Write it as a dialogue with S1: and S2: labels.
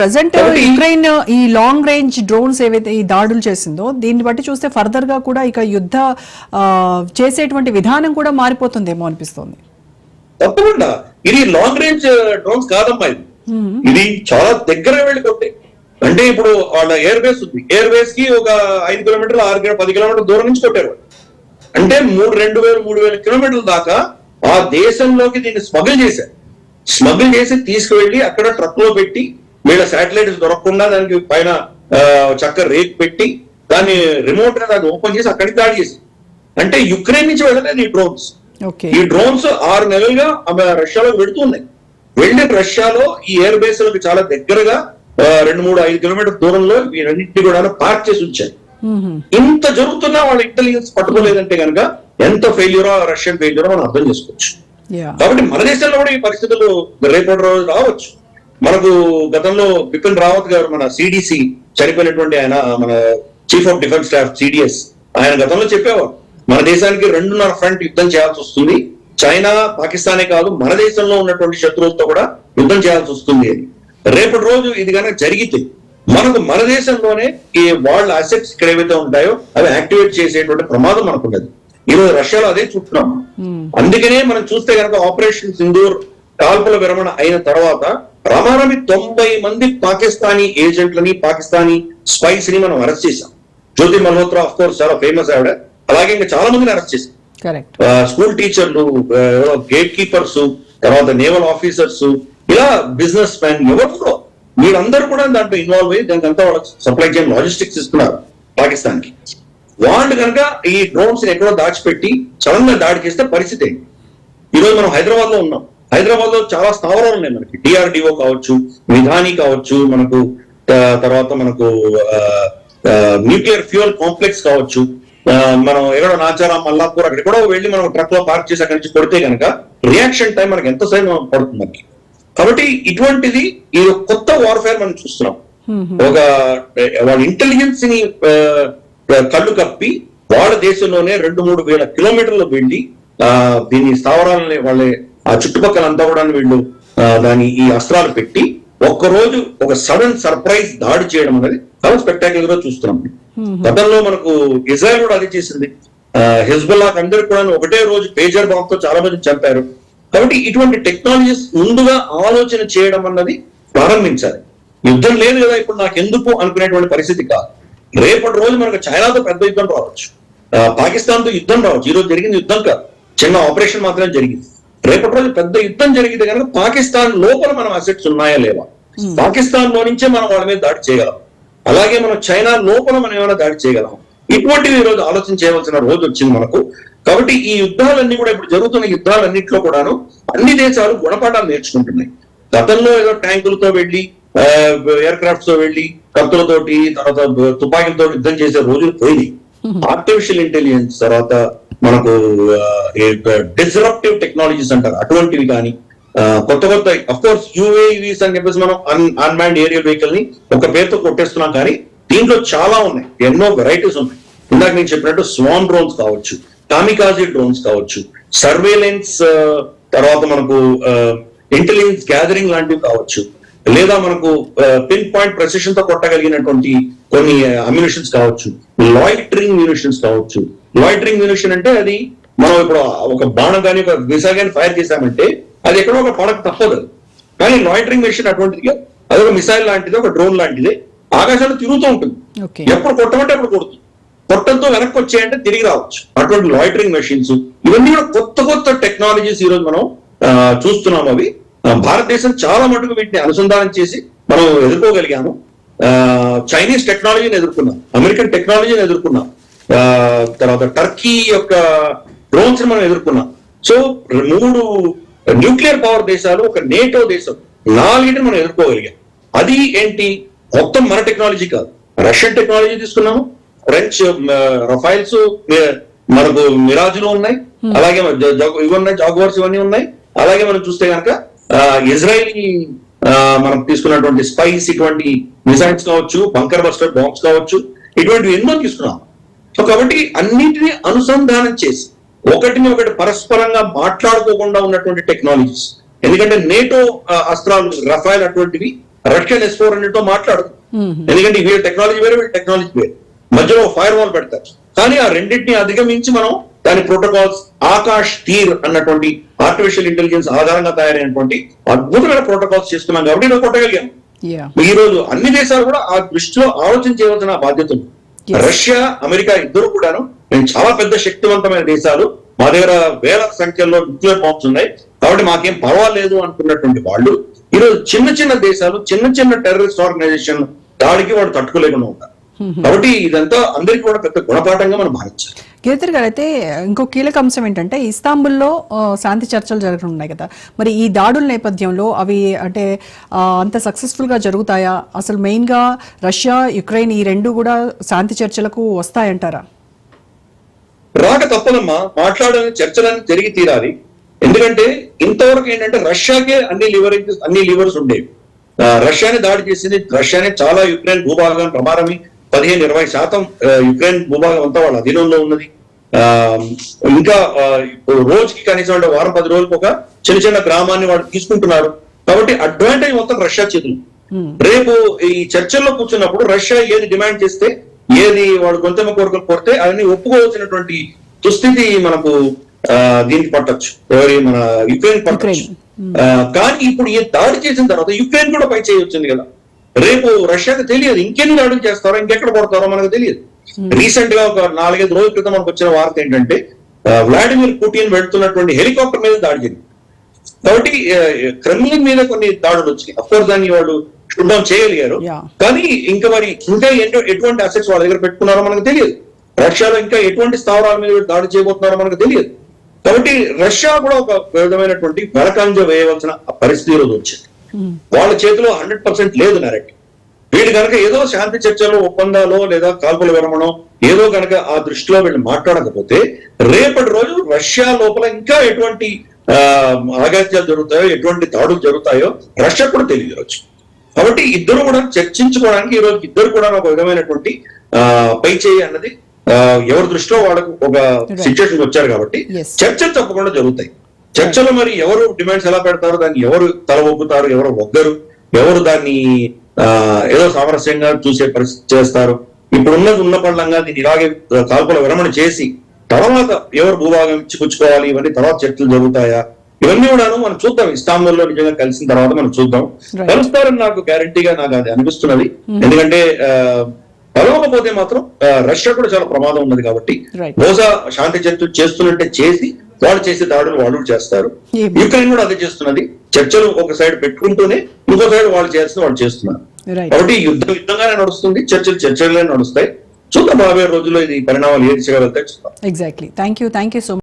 S1: Present Ukraine ఈ long range drones ఏవైతే ఈ దాడులు చేసిందో దీన్ని బట్టి చూస్తే ఫర్దర్గా కూడా ఇక యుద్ధ చేసేటువంటి విధానం కూడా మారిపోతుందేమో అనిపిస్తోంది.
S2: తప్పకుండా. ఇది లాంగ్ రేంజ్ డ్రోన్స్ కాదమ్మా ఇది. ఇది చాలా దగ్గర వెళ్ళి కొట్టాయి అంటే ఇప్పుడు వాళ్ళ ఎయిర్ బేస్ ఉంది. ఎయిర్ బేస్కి ఒక ఐదు కిలోమీటర్లు ఆరు పది కిలోమీటర్ల దూరం నుంచి కొట్టారు అంటే మూడు రెండు వేలు మూడు వేల కిలోమీటర్ల దాకా ఆ దేశంలోకి దీన్ని స్మగుల్ చేశారు. స్మగుల్ చేసి తీసుకువెళ్ళి అక్కడ ట్రక్లో పెట్టి వీళ్ళ శాటిలైట్స్ దొరకకుండా దానికి పైన చక్క రేక్ పెట్టి దాన్ని రిమోట్గా దాన్ని ఓపెన్ చేసి అక్కడికి దాడి చేసి. అంటే యుక్రెయిన్ నుంచి వెళ్ళలేదు ఈ డ్రోన్స్ ఈ డ్రోన్స్ ఆరు నెలలుగా ఆమె రష్యాలో వెడుతున్నాయి వెళ్ళి రష్యాలో ఈ ఎయిర్ బేస్లకు చాలా దగ్గరగా రెండు మూడు ఐదు కిలోమీటర్ దూరంలో వీరన్నింటినీ కూడా పార్క్ చేసి ఉంచారు. ఇంత జరుగుతున్నా వాళ్ళ ఇంటెలిజెన్స్ పట్టుకోలేదంటే కనుక ఎంత ఫెయిల్యూరో రష్యన్ ఫెయిల్యూరో మనం అర్థం చేసుకోవచ్చు. కాబట్టి మన దేశంలో కూడా ఈ పరిస్థితులు రేపటి రోజు రావచ్చు. మనకు గతంలో బిపిన్ రావత్ గారు మన సిడిసి చనిపోయినటువంటి ఆయన మన chief of defence staff CDS ఆయన గతంలో చెప్పేవారు మన దేశానికి రెండున్నర ఫ్రంట్ యుద్ధం చేయాల్సి వస్తుంది చైనా పాకిస్తానే కాదు మన దేశంలో ఉన్నటువంటి శత్రువులతో కూడా యుద్ధం చేయాల్సి వస్తుంది అని. రేపటి రోజు ఇది కనుక జరిగితే మనకు మన దేశంలోనే ఈ వాళ్ళ అసెట్స్ ఇక్కడ ఏవైతే ఉంటాయో అవి యాక్టివేట్ చేసేటువంటి ప్రమాదం మనకున్నది. ఈరోజు రష్యాలో అదే చూస్తున్నాం. అందుకనే మనం చూస్తే కనుక ఆపరేషన్ సింధూర్ కాల్పుల విరమణ అయిన తర్వాత రమారమి తొంభై మంది పాకిస్తానీ ఏజెంట్లని పాకిస్తానీ స్పైస్ని మనం అరెస్ట్ చేశాం. జ్యోతి మల్హోత్రా ఆఫ్ కోర్స్ చాలా ఫేమస్ ఆవిడ. అలాగే ఇంకా చాలా మందిని అరెస్ట్ చేశాం. స్కూల్ టీచర్లు గేట్ కీపర్స్ తర్వాత నేవల్ ఆఫీసర్స్ ఇలా బిజినెస్ మ్యాన్ ఎవరు మీరందరూ కూడా దాంట్లో ఇన్వాల్వ్ అయ్యి దానికి అంతా వాళ్ళకి సప్లై చైన్ లాజిస్టిక్స్ ఇస్తున్నారు పాకిస్తాన్కి వాళ్ళు కనుక ఈ డ్రోన్స్ ఎక్కడో దాచిపెట్టి సడన్గా దాడి చేస్తే పరిస్థితి ఏంటి? ఈ రోజు మనం హైదరాబాద్లో ఉన్నాం. హైదరాబాద్లో చాలా స్థావరాలు ఉన్నాయి మనకి. డిఆర్డిఓ కావచ్చు విధాని కావచ్చు మనకు తర్వాత మనకు న్యూక్లియర్ ఫ్యూయల్ కాంప్లెక్స్ కావచ్చు. మనం ఎక్కడో నాచారం మల్లాపూర్ అక్కడ కూడా వెళ్ళి మనం ట్రక్లో పార్క్ చేసి అక్కడి నుంచి కొడితే కనుక రియాక్షన్ టైం మనకి ఎంత సమయం పడుతుంది మనకి. కాబట్టి ఇటువంటిది ఈ కొత్త వార్ఫేర్ మనం చూస్తున్నాం. ఒక వాళ్ళ ఇంటెలిజెన్స్ని కళ్ళు కప్పి వాళ్ళ దేశంలోనే రెండు మూడు వేల కిలోమీటర్లు వెళ్ళి దీని స్థావరాలని వాళ్ళ ఆ చుట్టుపక్కల అంతా కూడా వీళ్ళు దాని ఈ అస్త్రాలు పెట్టి ఒక్క రోజు ఒక సడన్ సర్ప్రైజ్ దాడి చేయడం అనేది చాలా స్పెక్టాక్యులర్గా చూస్తున్నాం గతంలో మనకు ఇజ్రాయెల్ కూడా అది చేసింది. హిజ్బుల్లా అందరికి కూడా ఒకటే రోజు పేజర్ బాంబ్తో చాలా మంది చంపారు. కాబట్టి ఇటువంటి టెక్నాలజీస్ ముందుగా ఆలోచన చేయడం అన్నది ప్రారంభించాలి. యుద్ధం లేదు కదా ఇప్పుడు నాకు ఎందుకు అనుకునేటువంటి పరిస్థితి కాదు. రేపటి రోజు మనకు చైనాతో పెద్ద యుద్ధం రావచ్చు. పాకిస్తాన్తో యుద్ధం రావచ్చు. ఈ రోజు జరిగింది యుద్ధం కాదు. చిన్న ఆపరేషన్ మాత్రమే జరిగింది. రేపటి రోజు పెద్ద యుద్ధం జరిగితే కనుక పాకిస్తాన్ లోపల మనం అసెట్స్ ఉన్నాయా లేవా? పాకిస్తాన్లో నుంచే మనం వాళ్ళ మీద దాడి చేయగలం. అలాగే మనం చైనా లోపల మనం ఏమైనా దాడి చేయగలం. ఇటువంటివి ఈ రోజు ఆలోచన చేయవలసిన రోజు వచ్చింది మనకు. కాబట్టి ఈ యుద్ధాలన్నీ కూడా ఇప్పుడు జరుగుతున్న యుద్ధాలన్నింటిలో కూడాను అన్ని దేశాలు గుణపాఠాలు నేర్చుకుంటున్నాయి. గతంలో ఏదో ట్యాంకులతో వెళ్ళి ఎయిర్ క్రాఫ్ట్స్తో వెళ్ళి కత్తులతోటి తర్వాత తుపాకీలతో యుద్ధం చేసే రోజులు పోయినాయి. ఆర్టిఫిషియల్ ఇంటెలిజెన్స్ తర్వాత మనకు డిజరప్టివ్ టెక్నాలజీస్ అంటారు. అటువంటివి కానీ కొత్త కొత్త అఫ్కోర్స్ యూఏవీస్ అని చెప్పేసి మనం అన్ అన్మాన్డ్ ఏరియల్ వెహికల్ని ఒక పేరుతో కొట్టేస్తున్నాం కానీ దీంట్లో చాలా ఉన్నాయి. ఎన్నో వెరైటీస్ ఉన్నాయి. ఇందాక నేను చెప్పినట్టు స్వాన్ డ్రోన్స్ కావచ్చు కామికాజీ డ్రోన్స్ కావచ్చు సర్వేలెన్స్ తర్వాత మనకు ఇంటెలిజెన్స్ గ్యాదరింగ్ లాంటివి కావచ్చు లేదా మనకు పిన్ పాయింట్ ప్రెసిషన్తో కొట్టగలిగినటువంటి కొన్ని అమ్యునిషన్స్ కావచ్చు. లాయిటరింగ్ మ్యూనిషన్స్ కావచ్చు. లాయిటరింగ్ మ్యూనిషన్ అంటే అది మనం ఇప్పుడు ఒక బాణం కానీ ఒక విసా కానీ ఫైర్ చేశామంటే అది ఎక్కడో ఒక పడక తప్పదు. కానీ లాయిటరింగ్ మెషిన్ అటువంటిది. అది ఒక మిసైల్ లాంటిది ఒక డ్రోన్ లాంటిది ఆకాశంలో తిరుగుతూ ఉంటుంది. ఎప్పుడు కొట్టమంటే అప్పుడు కొడుతుంది. కొట్టంతో వెనక్కి వచ్చాయంటే తిరిగి రావచ్చు. అటువంటి లాయిటరింగ్ మెషిన్స్ ఇవన్నీ కూడా కొత్త కొత్త టెక్నాలజీస్ ఈరోజు మనం ఆ, చూస్తున్నాం అవి. భారతదేశం చాలా మటుకు వీటిని అనుసంధానం చేసి మనం ఎదుర్కోగలిగాము. చైనీస్ టెక్నాలజీని ఎదుర్కొన్నాం అమెరికన్ టెక్నాలజీని ఎదుర్కొన్నాం. తర్వాత టర్కీ యొక్క డ్రోన్స్ మనం ఎదుర్కొన్నాం. సో మూడు న్యూక్లియర్ పవర్ దేశాలు ఒక నేటో దేశం నాలుగింటిని మనం ఎదుర్కోగలిగాం. అది ఏంటి? మొత్తం మన టెక్నాలజీ కాదు. రష్యన్ టెక్నాలజీ తీసుకున్నాము. ఫ్రెంచ్ రఫైల్స్ మనకు మిరాజులు ఉన్నాయి. అలాగే ఇవి ఉన్నాయి జాగ్వర్స్ ఇవన్నీ ఉన్నాయి. అలాగే మనం చూస్తే కనుక ఇజ్రాయలీ మనం తీసుకున్నటువంటి స్పైస్ ఇటువంటి మిసైల్స్ కావచ్చు బంకర్ బస్టర్ బాంబ్స్ కావచ్చు ఇటువంటివి ఎన్నో తీసుకున్నాం. సో కాబట్టి అన్నిటిని అనుసంధానం చేసి ఒకటిని ఒకటి పరస్పరంగా మాట్లాడుకోకుండా ఉన్నటువంటి టెక్నాలజీస్ ఎందుకంటే నేటో అస్త్రాలు రఫైల్ అటువంటివి రష్యన్ ఎస్ ఫోర్తో మాట్లాడదు. ఎందుకంటే వీళ్ళ టెక్నాలజీ వేరే వీళ్ళ టెక్నాలజీ వేరే. మధ్యలో ఫైర్ వాల్ పెడతారు. కానీ ఆ రెండింటిని అధిగమించి మనం దాని ప్రోటోకాల్స్ ఆకాష్ తీర్ అన్నటువంటి ఆర్టిఫిషియల్ ఇంటెలిజెన్స్ ఆధారంగా తయారైనటువంటి అద్భుతమైన ప్రోటోకాల్స్ చేస్తున్నాం కాబట్టి ఇలా కొట్టగలిగాం.
S1: యా
S2: ఈ రోజు అన్ని దేశాలు కూడా ఆ దృష్టిలో ఆలోచన చేయవలసిన బాధ్యత. రష్యా అమెరికా ఇద్దరు కూడాను మేము చాలా పెద్ద శక్తివంతమైన దేశాలు. మా దగ్గర వేల సంఖ్యలో న్యూక్లియర్ బాంబ్స్ ఉన్నాయి. కాబట్టి మాకేం పర్వాలేదు అనుకున్నటువంటి వాళ్ళు. ఈ రోజు చిన్న చిన్న దేశాలు చిన్న చిన్న టెర్రరిస్ట్ ఆర్గనైజేషన్ దాడికి వాళ్ళు తట్టుకోలేకుండా ఉంటారు. కాబట్టి ఇదంతా అందరికీ కూడా పెద్ద గుణపాఠంగా మనం భావించాలి.
S1: గిరిధర్ గారు అయితే ఇంకో కీలక అంశం ఏంటంటే ఇస్తాంబుల్లో శాంతి చర్చలు జరగనున్నాయి కదా. మరి ఈ దాడుల నేపథ్యంలో అవి అంటే అంత సక్సెస్ఫుల్గా జరుగుతాయా? అసలు మెయిన్గా రష్యా యుక్రెయిన్ ఈ రెండు కూడా శాంతి చర్చలకు వస్తాయంటారా?
S2: రాక తప్పదమ్మా. మాట్లాడని చర్చలన్నీ జరిగి తీరాలి. ఎందుకంటే ఇంతవరకు ఏంటంటే రష్యాకే అన్ని లివరేజ్ అన్ని లివర్స్ ఉండేవి. రష్యాని దాడి చేసింది. రష్యానే చాలా యుక్రెయిన్ భూభాగం ప్రమాణమి పదిహేను ఇరవై శాతం యుక్రెయిన్ భూభాగం అంతా వాళ్ళ అధీనంలో ఉన్నది. ఆ, ఇంకా రోజుకి కనీసం అంటే వారం పది రోజులకు ఒక చిన్న చిన్న గ్రామాన్ని వాళ్ళు తీసుకుంటున్నారు. కాబట్టి అడ్వాంటేజ్ మొత్తం రష్యా చేతులు. రేపు ఈ చర్చల్లో కూర్చున్నప్పుడు రష్యా ఏది డిమాండ్ చేస్తే ఏది వాడు గొంతెమ్మ కోరికలు కొడితే అవన్నీ ఒప్పుకోవాల్సినటువంటి దుస్థితి మనకు దీనికి పట్టొచ్చు. ఎవరి మన యుక్రెయిన్ పట్టొచ్చు. కానీ ఇప్పుడు ఈ దాడి చేసిన తర్వాత యుక్రెయిన్ కూడా పై చేయొచ్చింది కదా. రేపు రష్యాకి తెలియదు. ఇంకెన్ని దాడులు చేస్తారో ఇంకెక్కడ కొడతారో మనకు తెలియదు. రీసెంట్గా ఒక నాలుగైదు రోజుల క్రితం మనకు వచ్చిన వార్త ఏంటంటే వ్లాడిమిర్ పుటిన్ వెళ్తున్నటువంటి హెలికాప్టర్ మీద దాడి జరిగింది. కాబట్టి క్రెమ్లిన్ మీద కొన్ని దాడులు వచ్చినాయి. అఫ్కోర్స్ దాన్ని వాళ్ళు శుభ్రం చేయగలిగారు. కానీ ఇంకా మరి ఇంకా ఎటు- ఎటువంటి అసెట్స్ వాళ్ళ దగ్గర పెట్టుకున్నారో మనకు తెలియదు. రష్యాలో ఇంకా ఎటువంటి స్థావరాల మీద దాడి చేయబోతున్నారో మనకు తెలియదు. కాబట్టి రష్యా కూడా ఒక విధమైనటువంటి వెలకంజ వేయవలసిన పరిస్థితి రోజు వచ్చింది. వాళ్ళ చేతిలో హండ్రెడ్ పర్సెంట్ లేదు నరెక్ట్ వీళ్ళు కనుక ఏదో శాంతి చర్చలు ఒప్పందాలు లేదా కాల్పుల విరమణం ఏదో కనుక ఆ దృష్టిలో వీళ్ళు మాట్లాడకపోతే రేపటి రోజు రష్యా లోపల ఇంకా ఎటువంటి ఆ, ఆఘాత్యాలు జరుగుతాయో ఎటువంటి దాడులు జరుగుతాయో రష్యా కూడా ఈరోజు కాబట్టి ఇద్దరు కూడా చర్చించుకోవడానికి ఈ రోజు ఇద్దరు కూడా ఒక విధమైనటువంటి ఆ, పై చేయి అన్నది ఎవరి దృష్టిలో వాళ్ళకు ఒక సిచ్యువేషన్ వచ్చారు కాబట్టి. చర్చలు తప్పకుండా జరుగుతాయి. చర్చలో మరి ఎవరు డిమాండ్స్ ఎలా పెడతారు? దాన్ని ఎవరు తల ఒప్పుతారు ఎవరు ఒగ్గరు? ఎవరు దాన్ని ఆ, ఏదో సామరస్యంగా చూసే పరిస్థితి చేస్తారు? ఇప్పుడు ఉన్నది ఉన్న పళ్ళంగా దీన్ని ఇలాగే కాల్పుల విరమణ చేసి తర్వాత ఎవరు భూభాగం ఇచ్చి పుచ్చుకోవాలి? ఇవన్నీ తర్వాత చర్చలు జరుగుతాయా? ఇవన్నీ కూడాను మనం చూద్దాం. ఇస్తాంబుల్లో నిజంగా కలిసిన తర్వాత మనం చూద్దాం. కలుస్తారని నాకు గ్యారంటీగా నాకు అది అనిపిస్తున్నది. ఎందుకంటే కలవకపోతే మాత్రం రష్యా కూడా చాలా ప్రమాదం ఉన్నది కాబట్టి. బహుశా శాంతి చర్చలు చేస్తున్నట్టే చేసి వాళ్ళు చేసే దాడులు వాళ్ళు చేస్తారు. యుక్రెయిన్ కూడా అదే చేస్తున్నది. చర్చలు ఒక సైడ్ పెట్టుకుంటూనే ఇంకో సైడ్ వాళ్ళు చేస్తున్న వాళ్ళు చేస్తున్నారు. కాబట్టి యుద్ధం యుద్ధంగానే నడుస్తుంది చర్చలు చర్చలుగానే నడుస్తాయి. చూద్దాం రాబోయే రోజుల్లో ఇది పరిణామాలు ఏ దిశగా వెళ్తాయి చూద్దాం.
S1: Exactly thank you thank you so